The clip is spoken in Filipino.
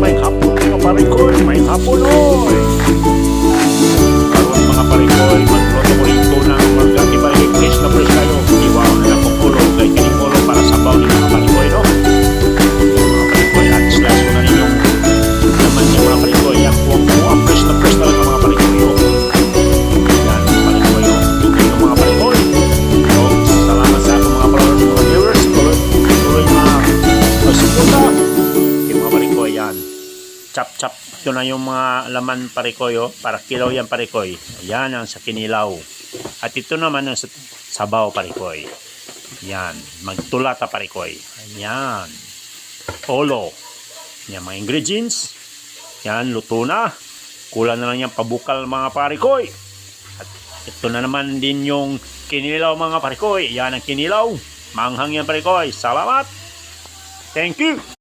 ไม่ขับคุณก็ปาริคุณไม่ขับคุณโอ้ย chap chap. Ito na yung mga laman parikoy oh, para kilaw yan parikoy. Yan ang sa kinilaw. At ito naman ang sa sabaw parikoy. Yan magtulata parikoy. Yan olo. Yan mga ingredients. Yan luto na. Kulang na lang yan pabukal mga parikoy. At ito na naman din yung kinilaw mga parikoy. Yan ang kinilaw. Manghang yan parikoy. Salamat. Thank you